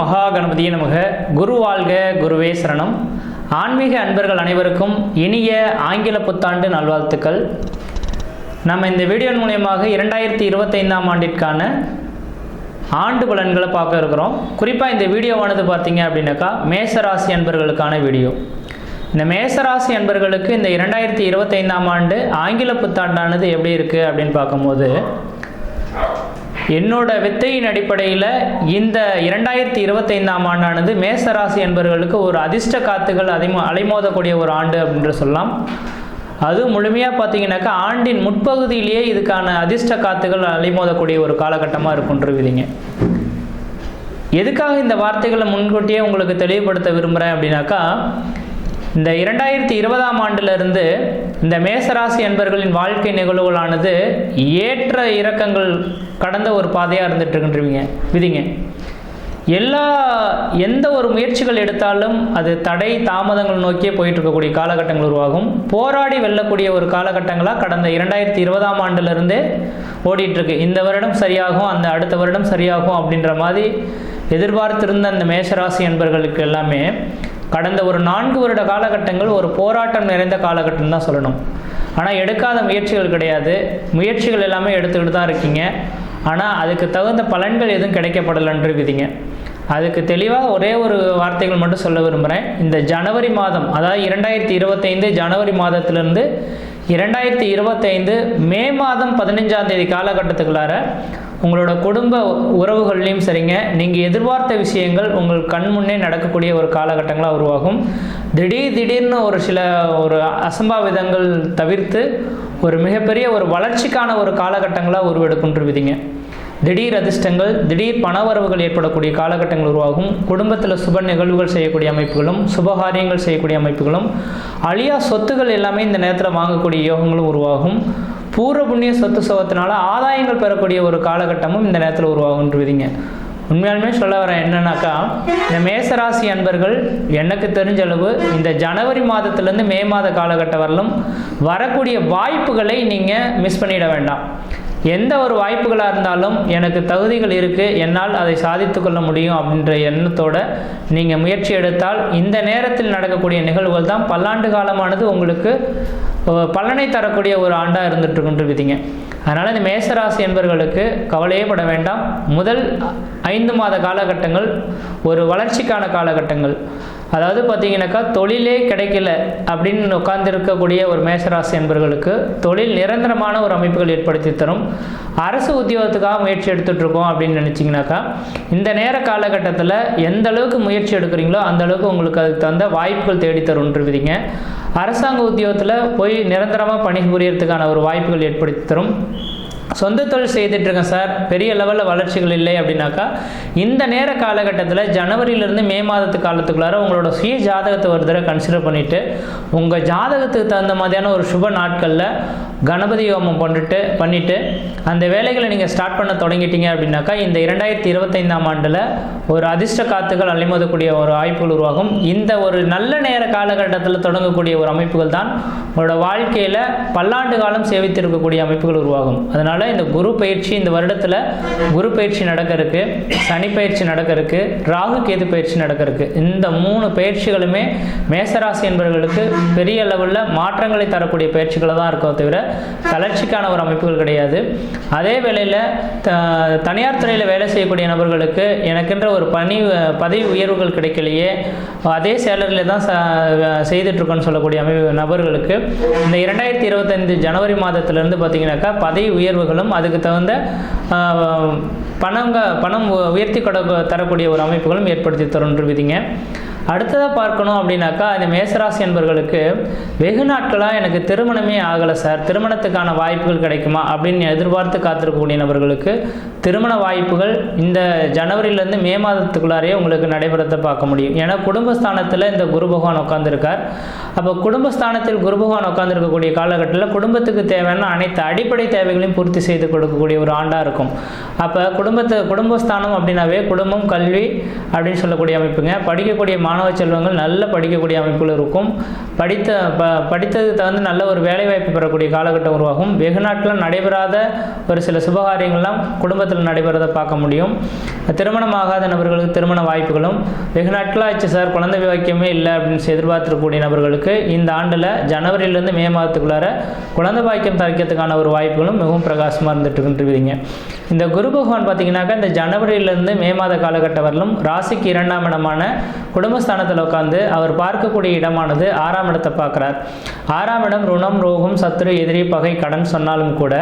மகா கணபதிய நமக. குரு வாழ்க குருவே சரணம். ஆன்மீக அன்பர்கள் அனைவருக்கும் இனிய ஆங்கில புத்தாண்டு நல்வாழ்த்துக்கள். நம்ம இந்த வீடியோ மூலியமாக இரண்டாயிரத்தி இருபத்தைந்தாம் ஆண்டிற்கான ஆண்டு பலன்களை பார்க்க இருக்கிறோம். குறிப்பாக இந்த வீடியோவானது பார்த்தீங்க அப்படின்னாக்கா மேசராசி அன்பர்களுக்கான வீடியோ. இந்த மேசராசி அன்பர்களுக்கு இந்த இரண்டாயிரத்தி இருபத்தைந்தாம் ஆண்டு ஆங்கில புத்தாண்டானது எப்படி இருக்குது அப்படின்னு பார்க்கும்போது என்னோட வித்தையின் அடிப்படையில் இந்த இரண்டாயிரத்தி இருபத்தைந்தாம் ஆண்டானது மேசராசி என்பவர்களுக்கு ஒரு அதிர்ஷ்ட காத்துகள் அதிமோ அலைமோதக்கூடிய ஒரு ஆண்டு அப்படின்ற சொல்லலாம். அது முழுமையாக பார்த்தீங்கன்னாக்கா ஆண்டின் முற்பகுதியிலேயே இதுக்கான அதிர்ஷ்ட காத்துகள் அலைமோதக்கூடிய ஒரு காலகட்டமாக இருக்குன்றிருக்குதுங்க எதுக்காக இந்த வார்த்தைகளை முன்கூட்டியே உங்களுக்கு தெளிவுபடுத்த விரும்புகிறேன் அப்படின்னாக்கா இந்த இரண்டாயிரத்தி இருபதாம் ஆண்டிலிருந்து இந்த மேசராசி என்பர்களின் வாழ்க்கை நிகழ்வுகளானது ஏற்ற இறக்கங்கள் கடந்த ஒரு பாதையாக இருந்துட்டு இருக்கின்றீங்க விதிங்க. எல்லா எந்த ஒரு முயற்சிகள் எடுத்தாலும் அது தடை தாமதங்கள் நோக்கியே போயிட்டு இருக்கக்கூடிய காலகட்டங்கள் உருவாகும். போராடி வெல்லக்கூடிய ஒரு காலகட்டங்களாக கடந்த இரண்டாயிரத்தி இருபதாம் ஆண்டுலேருந்தே ஓடிட்டுருக்கு. இந்த வருடம் சரியாகும் அந்த அடுத்த வருடம் சரியாகும் அப்படின்ற மாதிரி எதிர்பார்த்திருந்த அந்த மேஷராசி என்பர்களுக்கு எல்லாமே கடந்த ஒரு நான்கு வருட காலகட்டங்கள் ஒரு போராட்டம் நிறைந்த காலகட்டம் தான் சொல்லணும். ஆனால் எடுக்காத முயற்சிகள் கிடையாது. முயற்சிகள் எல்லாமே எடுத்துக்கிட்டு தான் இருக்கீங்க. ஆனால் அதுக்கு தகுந்த பலன்கள் எதுவும் கிடைக்கப்படலைன்னு இருக்குதுங்க அதுக்கு தெளிவாக ஒரே ஒரு வார்த்தைகள் மட்டும் சொல்ல விரும்புகிறேன் இந்த ஜனவரி மாதம் அதாவது இரண்டாயிரத்தி இருபத்தைந்து ஜனவரி மாதத்திலிருந்து இரண்டாயிரத்தி இருபத்தைந்து மே மாதம் பதினஞ்சாம் தேதி காலகட்டத்துக்குள்ளார உங்களோட குடும்ப உறவுகள்லையும் சரிங்க. நீங்கள் எதிர்பார்த்த விஷயங்கள் உங்கள் கண் முன்னே நடக்கக்கூடிய ஒரு காலகட்டங்களாக உருவாகும். திடீர் திடீர்னு ஒரு சில ஒரு அசம்பாவிதங்கள் தவிர்த்து ஒரு மிகப்பெரிய ஒரு வளர்ச்சிக்கான ஒரு காலகட்டங்களாக உருவெடுக்கின்றிருவிதிங்க திடீர் அதிர்ஷ்டங்கள் திடீர் பணவரவுகள் ஏற்படக்கூடிய காலகட்டங்கள் உருவாகும். குடும்பத்தில் சுப நிகழ்வுகள் செய்யக்கூடிய அமைப்புகளும் சுபகாரியங்கள் செய்யக்கூடிய அமைப்புகளும் அழியா சொத்துகள் எல்லாமே இந்த நேரத்தில் வாங்கக்கூடிய யோகங்களும் உருவாகும். பூர்வ புண்ணிய சொத்து சுகத்தினால ஆதாயங்கள் பெறக்கூடிய ஒரு காலகட்டமும் இந்த நேரத்தில் உருவாகுன்றிருவிதிங்க உண்மையாலுமே சொல்ல வரேன் என்னன்னாக்கா இந்த மேசராசி அன்பர்கள் எனக்கு தெரிஞ்ச அளவு இந்த ஜனவரி மாதத்துலேருந்து மே மாத காலகட்டம் வரலும் வரக்கூடிய வாய்ப்புகளை நீங்கள் மிஸ் பண்ணிட வேண்டாம். எந்த ஒரு வாய்ப்புகளாக இருந்தாலும் எனக்கு தகுதிகள் இருக்குது என்னால் அதை சாதித்து கொள்ள முடியும் அப்படின்ற எண்ணத்தோட நீங்கள் முயற்சி எடுத்தால் இந்த நேரத்தில் நடக்கக்கூடிய நிகழ்வுகள் தான் பல்லாண்டு காலமானது உங்களுக்கு பலனை தரக்கூடிய ஒரு ஆண்டாக இருந்துட்டு விதிங்க அதனால் இந்த மேசராசி என்பவர்களுக்கு கவலையே பட வேண்டாம். முதல் ஐந்து மாத காலகட்டங்கள் ஒரு வளர்ச்சிக்கான காலகட்டங்கள். அதாவது பார்த்தீங்கன்னாக்கா தொழிலே கிடைக்கல அப்படின்னு உட்கார்ந்திருக்கக்கூடிய ஒரு மேசராசி என்பவர்களுக்கு தொழில் நிரந்தரமான ஒரு அமைப்புகள் ஏற்படுத்தி தரும். அரசு உத்தியோகத்துக்காக முயற்சி எடுத்துட்ருக்கோம் அப்படின்னு நினச்சிங்கனாக்கா இந்த நேர காலகட்டத்தில் எந்த அளவுக்கு முயற்சி எடுக்கிறீங்களோ அந்த அளவுக்கு உங்களுக்கு அதுக்கு தகுந்த வாய்ப்புகள் தேடி தரும்ன்றவிதிங்க அரசாங்க உத்தியோகத்தில் போய் நிரந்தரமாக பணிபுரியறதுக்கான ஒரு வாய்ப்புகள் ஏற்படுத்தி தரும். சொந்த தொழில் செய்துட்ருக்கேன் சார். பெரிய லெவலில் வளர்ச்சிகள் இல்லை அப்படின்னாக்கா இந்த நேர காலகட்டத்தில் ஜனவரியிலேருந்து மே மாதத்து காலத்துக்குள்ளார உங்களோட சுய ஜாதகத்தை ஒரு தடவை கன்சிடர் பண்ணிவிட்டு உங்கள் ஜாதகத்துக்கு தகுந்த மாதிரியான ஒரு சுப நாட்களில் கணபதி ஹோமம் பண்ணிட்டு பண்ணிவிட்டு அந்த வேலைகளை நீங்கள் ஸ்டார்ட் பண்ண தொடங்கிட்டீங்க அப்படின்னாக்கா இந்த இரண்டாயிரத்தி இருபத்தைந்தாம் ஆண்டில் ஒரு அதிர்ஷ்ட காத்துகள் அலைமோதக்கூடிய ஒரு வாய்ப்புகள் உருவாகும். இந்த ஒரு நல்ல நேர காலகட்டத்தில் தொடங்கக்கூடிய ஒரு அமைப்புகள் தான் உங்களோட வாழ்க்கையில் பல்லாண்டு காலம் சேவித்திருக்கக்கூடிய அமைப்புகள் உருவாகும். அதனால் அதனால் இந்த குரு பயிற்சி இந்த வருடத்தில் குரு பயிற்சி நடக்க இருக்கு சனி பயிற்சி நடக்க இருக்கு ராகு கேது பயிற்சி நடக்க இருக்கு இந்த மூணு பயிற்சிகளுமே மேசராசி என்பவர்களுக்கு பெரிய அளவில் மாற்றங்களை தரக்கூடிய பயிற்சிகளை தான் இருக்கும் தவிர தளர்ச்சிக்கான ஒரு அமைப்புகள் கிடையாது. அதே வேளையில் த தனியார் துறையில் வேலை செய்யக்கூடிய நபர்களுக்கு எனக்கென்ற ஒரு பணி பதவி உயர்வுகள் கிடைக்கலையே அதே சேலரியில் தான் செய்துட்ருக்கோன்னு சொல்லக்கூடிய அமைப்பு நபர்களுக்கு இந்த இரண்டாயிரத்தி இருபத்தைந்து ஜனவரி மாதத்திலிருந்து பார்த்தீங்கன்னாக்கா பதவி உயர்வுகள் அமைப்புகளும் அதுக்கு தகுந்த பணங்க பணம் உயர்த்தி கொட தரக்கூடிய ஒரு அமைப்புகளும் ஏற்படுத்தி தருன்றுவிதிங்க அடுத்ததாக பார்க்கணும் அப்படின்னாக்கா இந்த மேசராசி என்பவர்களுக்கு வெகு நாட்களாக எனக்கு திருமணமே ஆகலை சார். திருமணத்துக்கான வாய்ப்புகள் கிடைக்குமா அப்படின்னு எதிர்பார்த்து காத்திருக்கக்கூடிய நபர்களுக்கு திருமண வாய்ப்புகள் இந்த ஜனவரியிலேருந்து மே மாதத்துக்குள்ளாரே உங்களுக்கு நடைபெறத்தை பார்க்க முடியும். ஏன்னா குடும்பஸ்தானத்தில் இந்த குரு பகவான் உட்காந்துருக்கார் அப்போ குடும்பஸ்தானத்தில் குரு பகவான் உட்காந்துருக்கக்கூடிய காலகட்டத்தில் குடும்பத்துக்கு தேவையான அனைத்து அடிப்படை தேவைகளையும் பூர்த்தி செய்து கொடுக்கக்கூடிய ஒரு ஆண்டாக இருக்கும். அப்போ குடும்பத்து குடும்பஸ்தானம் அப்படின்னாவே குடும்பம் கல்வி அப்படின்னு சொல்லக்கூடிய அமைப்புங்க. படிக்கக்கூடிய மாணவ மாணவ செல்வங்கள் நல்ல படிக்கக்கூடிய அமைப்புகள் இருக்கும். படித்த ப படித்ததுக்கு தகுந்த நல்ல ஒரு வேலைவாய்ப்பு பெறக்கூடிய காலகட்டம் உருவாகும். வெகுநாட்டில் நடைபெறாத ஒரு சில சுபகாரியங்கள்லாம் குடும்பத்தில் நடைபெறதை பார்க்க முடியும். திருமணமாகாத நபர்களுக்கு திருமண வாய்ப்புகளும். வெகு ஆச்சு சார் குழந்தை வாக்கியமே இல்லை அப்படின்னு எதிர்பார்த்திருக்கக்கூடிய நபர்களுக்கு இந்த ஆண்டில் ஜனவரியிலேருந்து மே மாதத்துக்குள்ளார குழந்தை பாக்கியம் தரைக்கிறதுக்கான ஒரு வாய்ப்புகளும் மிகவும் பிரகாசமாக இருந்துட்டு இருக்குன்றீங்க இந்த குரு பகவான் பார்த்தீங்கன்னாக்கா இந்த ஜனவரியிலேருந்து மே மாத காலகட்டம் வரலும் ராசிக்கு இரண்டாம் இடமான ஸ்தானத்தில் உட்காந்து அவர் பார்க்கக்கூடிய இடமானது ஆறாம் இடத்தை பார்க்குறார். ஆறாம் இடம் ருணம் ரோகம் சத்துரு எதிரி பகை கடன் சொன்னாலும் கூட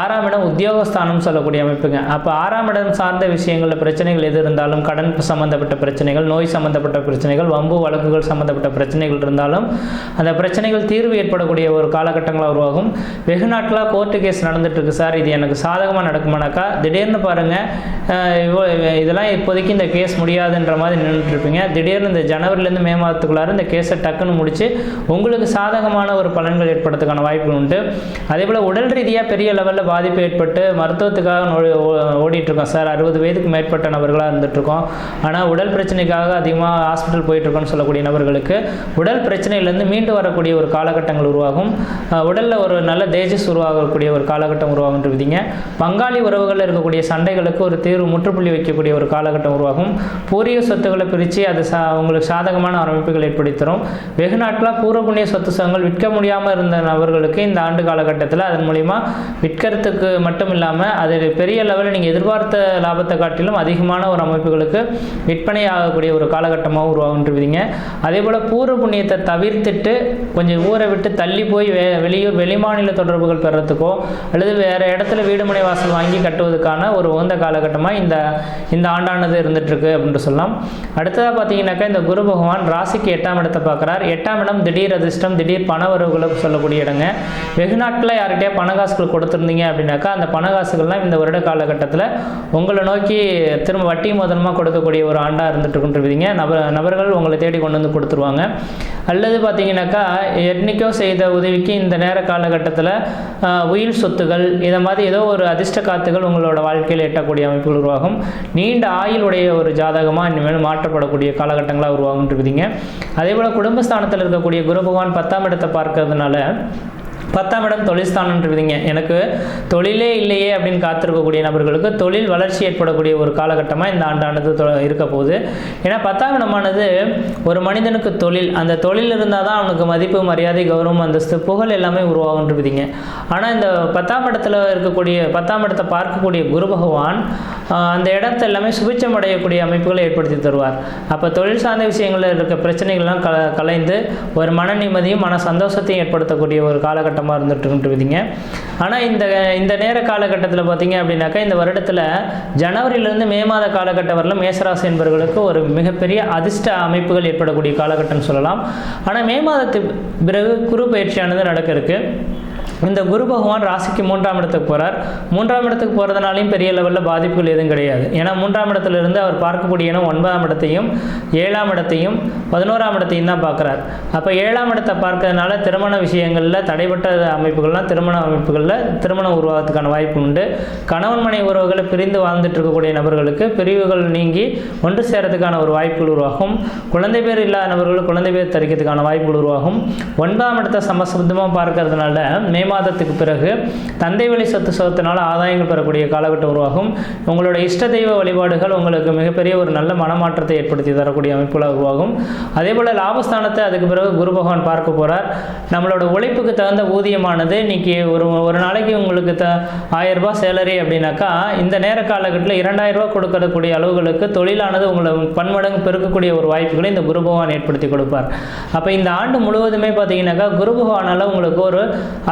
ஆறாம் இடம் உத்தியோகஸ்தானம் சொல்லக்கூடிய அமைப்புங்க. அப்போ ஆறாம் இடம் சார்ந்த விஷயங்களில் பிரச்சனைகள் எது இருந்தாலும் கடன் சம்மந்தப்பட்ட பிரச்சனைகள் நோய் சம்மந்தப்பட்ட பிரச்சனைகள் வம்பு வழக்குகள் சம்மந்தப்பட்ட பிரச்சனைகள் இருந்தாலும் அந்த பிரச்சனைகள் தீர்வு ஏற்படக்கூடிய ஒரு காலகட்டங்களாக உருவாகும். வெகு நாட்களாக கோர்ட்டு கேஸ் நடந்துட்டு இருக்கு சார். இது எனக்கு சாதகமாக நடக்குமானாக்கா திடீர்னு பாருங்கள் இதெல்லாம் இப்போதைக்கு இந்த கேஸ் முடியாதுன்ற மாதிரி நின்றுட்டு இருப்பீங்க திடீர்னு இந்த ஜனவரிலேருந்து மே மாதத்துக்குள்ளார இந்த கேஸை டக்குன்னு முடித்து உங்களுக்கு சாதகமான ஒரு பலன்கள் ஏற்படுறதுக்கான வாய்ப்புகள் உண்டு. அதே போல் உடல் ரீதியாக பெரிய லெவலில் பாதிப்பு ஏற்பட்டு மருத்துவத்துக்காக ஓடிட்டுருக்கோம் இருக்கோம் சார். அறுபது வயதுக்கு மேற்பட்ட நபர்களாக இருந்துகிட்ருக்கோம் ஆனால் உடல் பிரச்சனைக்காக அதிகமாக ஹாஸ்பிட்டல் போயிட்டுருக்கோன்னு சொல்லக்கூடிய நபர்களுக்கு உடல் பிரச்சனையிலேருந்து மீண்டு வரக்கூடிய ஒரு காலகட்டங்கள் உருவாகும். உடலில் ஒரு நல்ல தேஜஸ் உருவாகக்கூடிய ஒரு காலகட்டம் உருவாகும் விதிங்க பங்காளி உறவுகளில் இருக்கக்கூடிய சண்டைகளுக்கு ஒரு தீர்வு முற்றுப்புள்ளி வைக்கக்கூடிய ஒரு காலகட்டம் உருவாகும். பூரிய சொத்துக்களை பிரித்து அது சா உங்களுக்கு சாதகமான அமைப்புகள் ஏற்படுத்தி தரும் வெகு நாட்களாக பூர்வ புண்ணிய சொத்து சங்கங்கள் விற்க முடியாமல் இருந்த நபர்களுக்கு இந்த ஆண்டு காலகட்டத்தில் அதன் மூலிமா விற்கிறதுக்கு மட்டும் இல்லாமல் அது பெரிய லெவலில் நீங்கள் எதிர்பார்த்த லாபத்தை காட்டிலும் அதிகமான ஒரு அமைப்புகளுக்கு விற்பனை ஆகக்கூடிய ஒரு காலகட்டமாக உருவாகுன்றீங்க அதே போல் பூர்வ புண்ணியத்தை தவிர்த்துட்டு கொஞ்சம் ஊரை விட்டு தள்ளி போய் வே வெளியூர் வெளிமாநில தொடர்புகள் பெறத்துக்கோ அல்லது வேறு இடத்துல வீடுமனை வாசல் வாங்கி கட்டுவதற்கான ஒரு உகந்த காலகட்டமாக இந்த இந்த ஆண்டானது இருந்துகிட்ருக்கு அப்படின்ட்டு சொல்லலாம். அடுத்ததாக பார்த்தீங்கன்னாக்கா இந்த குரு பகவான் ராசிக்கு எட்டாம் இடத்தை பார்க்குறார். எட்டாம் இடம் திடீர் அதிர்ஷ்டம் திடீர் பண வரவுகளை சொல்லக்கூடிய இடங்க. வெகு நாட்களில் யார்கிட்டயே பண காசுகள் கொடுத்துருந்தீங்க அப்படின்னாக்கா அந்த பண காசுகள்லாம் இந்த வருட காலகட்டத்தில் உங்களை நோக்கி திரும்ப வட்டி முதலமாக கொடுக்கக்கூடிய ஒரு ஆண்டாக இருந்துட்டு இருக்குன்றீங்க நப நபர்கள் உங்களை தேடி கொண்டு வந்து கொடுத்துருவாங்க. அல்லது பார்த்தீங்கன்னாக்கா என்னைக்கோ செய்த உதவிக்கு இந்த நேர காலகட்டத்தில் உயிர் சொத்துகள் இதை மாதிரி ஏதோ ஒரு அதிர்ஷ்ட காத்துகள் உங்களோட வாழ்க்கையில் எட்டக்கூடிய அமைப்புகள் உருவாகும். நீண்ட ஆயுளுடைய ஒரு ஜாதகமாக இனிமேல் மாற்றப்படக்கூடிய காலகட்டங்களாக உருவாகும் இருக்குதுங்க அதே போல் குடும்பஸ்தானத்தில் இருக்கக்கூடிய குரு பகவான் பத்தாம் இடத்தை பார்க்கறதுனால பத்தாம் இடம் தொழில் ஸ்தானம்ன்றீங்க எனக்கு தொழிலே இல்லையே அப்படின்னு காத்திருக்கக்கூடிய நபர்களுக்கு தொழில் வளர்ச்சி ஏற்படக்கூடிய ஒரு காலகட்டமாக இந்த ஆண்டானது தொ- இருக்க போகுது ஏன்னா பத்தாம் இடமானது ஒரு மனிதனுக்கு தொழில் அந்த தொழில் இருந்தால் தான் அவனுக்கு மதிப்பு மரியாதை கௌரவம் அந்தஸ்து புகழ் எல்லாமே உருவாகுன்றீங்க ஆனால் இந்த பத்தாம் இடத்துல இருக்கக்கூடிய பத்தாம் இடத்தை பார்க்கக்கூடிய குரு பகவான் அந்த இடத்த எல்லாமே சுபிச்சம் அடையக்கூடிய அமைப்புகளை ஏற்படுத்தி தருவார். அப்போ தொழில் சார்ந்த விஷயங்களில் இருக்க பிரச்சனைகள்லாம் க கலைந்து ஒரு மன நிம்மதியும் மன சந்தோஷத்தையும் ஏற்படுத்தக்கூடிய ஒரு காலகட்டம் போராட்டமாக இருந்துட்டு ஆனால் இந்த இந்த நேர காலகட்டத்தில் பார்த்தீங்க அப்படின்னாக்கா இந்த வருடத்தில் ஜனவரியிலேருந்து மே மாத காலகட்டம் வரல மேசராசி என்பவர்களுக்கு ஒரு மிகப்பெரிய அதிர்ஷ்ட அமைப்புகள் ஏற்படக்கூடிய காலகட்டம்னு சொல்லலாம். ஆனால் மே மாதத்துக்கு பிறகு குரு பயிற்சியானது நடக்க இருக்கு இந்த குரு பகவான் ராசிக்கு மூன்றாம் இடத்துக்கு போகிறார் மூன்றாம் இடத்துக்கு போகிறதுனாலையும் பெரிய லெவலில் பாதிப்புகள் எதுவும் கிடையாது. ஏன்னா மூன்றாம் இடத்துல இருந்து அவர் பார்க்கக்கூடிய இடம் ஒன்பதாம் இடத்தையும் ஏழாம் இடத்தையும் பதினோராம் இடத்தையும் தான் பார்க்குறார். அப்போ ஏழாம் இடத்தை பார்க்கறதுனால திருமண விஷயங்களில் தடைப்பட்ட அமைப்புகள்லாம் திருமண அமைப்புகளில் திருமணம் உருவாகிறதுக்கான வாய்ப்பு உண்டு. கணவன் மனை உறவுகளை பிரிந்து வாழ்ந்துட்டு இருக்கக்கூடிய நபர்களுக்கு பிரிவுகள் நீங்கி ஒன்று சேரத்துக்கான ஒரு வாய்ப்புகள் உருவாகும். குழந்தை பேர் இல்லாத நபர்கள் குழந்தை பேர் தரிக்கிறதுக்கான வாய்ப்புகள் உருவாகும். ஒன்பதாம் இடத்தை சமசப்தமாக பார்க்கறதுனால மே மாதத்துக்கு பிறகு தந்தை வழி சொத்து சொத்தினால ஆதாயங்கள் பெறக்கூடிய காலகட்டம் உருவாகும். உங்களோட இஷ்ட தெய்வ வழிபாடுகள் உங்களுக்கு மிகப்பெரிய ஒரு நல்ல மனமாற்றத்தை ஏற்படுத்தி தரக்கூடிய அமைப்புகள் உருவாகும். அதே போல் லாபஸ்தானத்தை அதுக்கு பிறகு குரு பகவான் பார்க்க போகிறார் நம்மளோட உழைப்புக்கு தகுந்த ஊதியமானது இன்னைக்கு ஒரு ஒரு நாளைக்கு உங்களுக்கு த ஆயிரம் ரூபாய் சேலரி அப்படின்னாக்கா இந்த நேர காலகட்டத்தில் இரண்டாயிரம் ரூபாய் கொடுக்கக்கூடிய அளவுகளுக்கு தொழிலானது உங்களை பன்மடங்கு பெருக்கக்கூடிய ஒரு வாய்ப்புகளை இந்த குரு பகவான் ஏற்படுத்தி கொடுப்பார். அப்போ இந்த ஆண்டு முழுவதுமே பார்த்தீங்கன்னாக்கா குரு பகவானால் உங்களுக்கு ஒரு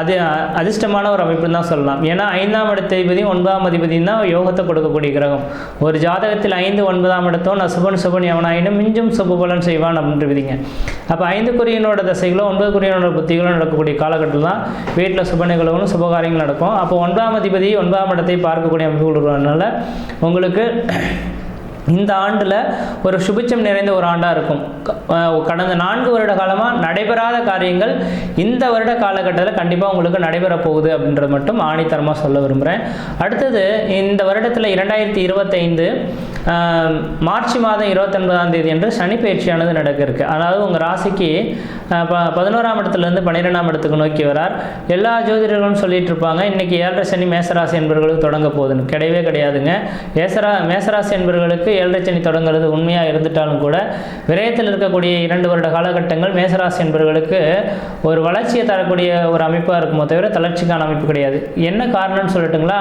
அது அதிர்ஷ்டமான ஒரு அமைப்புன்னு தான் சொல்லலாம். ஏன்னா ஐந்தாம் இடத்ததிபதியும் ஒன்பதாம் அதிபதியும் தான் யோகத்தை கொடுக்கக்கூடிய கிரகம். ஒரு ஜாதகத்தில் ஐந்து ஒன்பதாம் இடத்தோ நான் சுபன் சுபன் எவனாயினும் மிஞ்சும் சுபபலன் செய்வான் அப்படின்ற விதிங்க. அப்போ ஐந்துக்குரியனோட தசைகளோ ஒன்பதுக்குரியனோட புத்திகளோ நடக்கக்கூடிய காலகட்டம் தான் வீட்டில் சுப நிகழ்வுகளும் சுபகாரியங்கள் நடக்கும். அப்போ ஒன்பதாம் அதிபதி ஒன்பதாம் இடத்தை பார்க்கக்கூடிய அமைப்பு உருவானதுனால உங்களுக்கு இந்த ஆண்டில் ஒரு சுபிச்சம் நிறைந்த ஒரு ஆண்டாக இருக்கும். க- கடந்த நான்கு வருட காலமாக நடைபெறாத காரியங்கள் இந்த வருட காலகட்டத்தில் கண்டிப்பாக உங்களுக்கு நடைபெற போகுது அப்படின்றது மட்டும் ஆணித்தரமாக சொல்ல விரும்புகிறேன் அடுத்தது இந்த வருடத்தில் இரண்டாயிரத்தி இருபத்தைந்து மார்ச் மாதம் இருபத்தொன்பதாம் தேதி என்று சனி பயிற்சியானது நடக்க இருக்கு அதாவது உங்கள் ராசிக்கு ப பதினோராம் இடத்துலேருந்து பன்னிரெண்டாம் இடத்துக்கு நோக்கி வரார். எல்லா ஜோதிடர்களும் சொல்லிட்டு இருப்பாங்க இன்னைக்கு ஏழரை சனி மேசராசி என்பவர்களுக்கு தொடங்க போகுதுன்னு. கிடையவே கிடையாதுங்க. மேசரா மேசராசி என்பவர்களுக்கு ஏழரை சனி தொடங்குறது உண்மையாக இருந்துட்டாலும் கூட விரயத்தில் இருக்கக்கூடிய இரண்டு வருட காலகட்டங்கள் மேசராசி என்பவர்களுக்கு ஒரு வளர்ச்சியை தரக்கூடிய ஒரு அமைப்பாக இருக்குமோ தவிர தளர்ச்சிக்கான அமைப்பு கிடையாது. என்ன காரணம்னு சொல்லட்டுங்களா?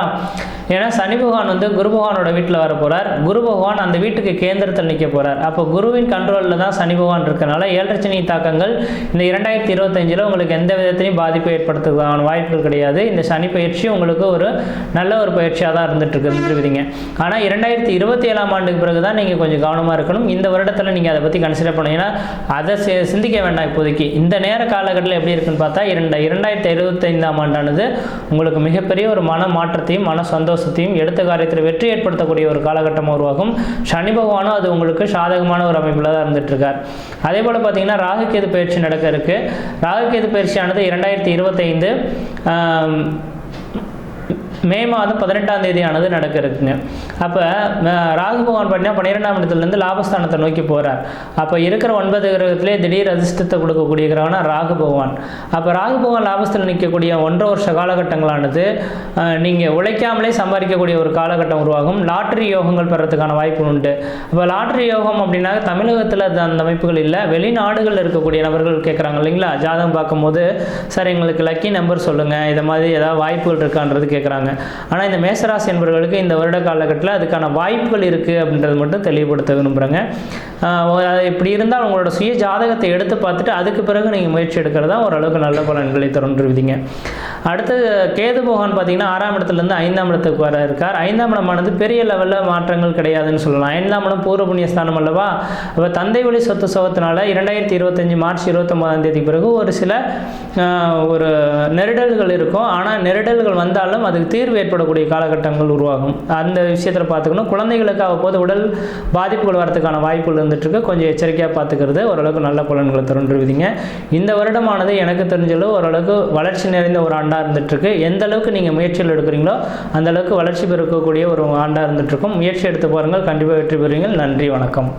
ஏன்னா சனி பகவான் வந்து குரு பகவானோட வீட்டில் வர போகிறார் குரு பகவான் அந்த வீட்டுக்கு கேந்திரத்தில் நிற்க போகிறார் அப்போ குருவின் கண்ட்ரோலில் தான் சனி பகவான் இருக்கனால ஏழரை தாக்கங்கள் இந்த இரண்டாயிரத்தி இருபத்தஞ்சில் உங்களுக்கு எந்த விதத்திலையும் பாதிப்பை ஏற்படுத்துவதற்கான வாய்ப்புகள் கிடையாது. இந்த சனி பயிற்சி உங்களுக்கு ஒரு நல்ல ஒரு பயிற்சியாக தான் இருந்துட்டு இருக்குதுங்க ஆனால் இரண்டாயிரத்தி இருபத்தி ஏழாம் ஆண்டுக்கு பிறகு தான் நீங்கள் கொஞ்சம் கவனமாக இருக்கணும். இந்த வருடத்தில் நீங்கள் அதை பற்றி கன்சிடர் பண்ணீங்கன்னா அதை சி- சிந்திக்க வேண்டாம் இப்போதைக்கு. இந்த நேர காலகட்டத்தில் எப்படி இருக்குன்னு பார்த்தா இரண்டு இரண்டாயிரத்தி இருபத்தைந்தாம் ஆண்டானது உங்களுக்கு மிகப்பெரிய ஒரு மன மாற்றத்தையும் மன சந்தோஷத்தையும் எடுத்த காரியத்தில் வெற்றி ஏற்படுத்தக்கூடிய ஒரு காலகட்டம் உருவாகும். சனி பகவானும் அது உங்களுக்கு சாதகமான ஒரு அமைப்பில் தான் இருந்துட்டு இருக்கார் அதே போல் பார்த்தீங்கன்னா ராகுகேது பயிற்சி நடக்க இருக்கு. ராகுகேது பயிற்சியானது இரண்டாயிரத்தி இருபத்தைந்து மே மாதம் பதினெட்டாம் தேதியானது நடக்க இருக்குங்க அப்போ ராகு பகவான் பார்த்தீங்கன்னா பன்னிரெண்டாம் இடத்துலேருந்து லாபஸ்தானத்தை நோக்கி போகிறார் அப்போ இருக்கிற ஒன்பது கிரகத்திலே திடீர் அதிர்ஷ்டத்தை கொடுக்கக்கூடிய கிரகம்னா ராகு பகவான். அப்போ ராகு பகவான் லாபஸ்தில் நிற்கக்கூடிய ஒன்றரை வருஷ காலகட்டங்களானது நீங்கள் உழைக்காமலே சம்பாதிக்கக்கூடிய ஒரு காலகட்டம் உருவாகும். லாட்டரி யோகங்கள் பெறத்துக்கான வாய்ப்பு உண்டு. அப்போ லாட்டரி யோகம் அப்படின்னா தமிழகத்தில் அது அந்த அமைப்புகள் இல்லை. வெளிநாடுகளில் இருக்கக்கூடிய நபர்கள் கேட்குறாங்க இல்லைங்களா? ஜாதகம் பார்க்கும்போது சார் எங்களுக்கு லக்கி நம்பர் சொல்லுங்கள் இதை மாதிரி ஏதாவது வாய்ப்புகள் இருக்கான்றது கேட்குறாங்க ஆனால் இந்த மேசராசி என்பவர்களுக்கு இந்த வருட காலகட்டத்தில் அதுக்கான வாய்ப்புகள் இருக்குது அப்படின்றது மட்டும் தெளிவுபடுத்த விரும்புகிறேங்க இப்படி இருந்தால் உங்களோட சுய ஜாதகத்தை எடுத்து பார்த்துட்டு அதுக்கு பிறகு நீங்கள் முயற்சி எடுக்கிறது தான் ஓரளவுக்கு நல்ல பலன்களை தருன்றுவிதிங்க அடுத்து கேது பகவான் பார்த்தீங்கன்னா ஆறாம் இடத்துலேருந்து ஐந்தாம் இடத்துக்கு வர இருக்கார். ஐந்தாம் இடமானது பெரிய லெவலில் மாற்றங்கள் கிடையாதுன்னு சொல்லலாம். ஐந்தாம் இடம் பூர்வ புண்ணிய ஸ்தானம் அல்லவா? அப்போ தந்தை வழி சொத்து சோகத்தினால இரண்டாயிரத்தி இருபத்தஞ்சி மார்ச் இருபத்தொம்போதாம் தேதி பிறகு ஒரு சில ஒரு நெருடல்கள் இருக்கும். ஆனால் நெருடல்கள் வந்தாலும் அதுக்கு தீர்வு ஏற்படக்கூடிய காலகட்டங்கள் உருவாகும். அந்த விஷயத்தில் பார்த்துக்கணும். குழந்தைகளுக்கு அவ்வப்போது உடல் பாதிப்புகள் வரதுக்கான வாய்ப்புகள் இருந்துட்டுருக்கு. கொஞ்சம் எச்சரிக்கையாக பார்த்துக்கிறது ஓரளவுக்கு நல்ல பலன்களை தருன்றுவிதிங்க இந்த வருடமானது எனக்கு தெரிஞ்சளவு ஓரளவுக்கு வளர்ச்சி நிறைந்த ஒரு ஆண்டாக இருந்துட்டுருக்கு எந்த அளவுக்கு நீங்கள் முயற்சிகள் எடுக்கிறீங்களோ அந்த அளவுக்கு வளர்ச்சி பெருக்கக்கூடிய ஒரு ஆண்டாக இருந்துட்டுருக்கும் முயற்சி எடுத்து பாருங்கள். கண்டிப்பாக வெற்றி பெறுவீங்கள். நன்றி. வணக்கம்.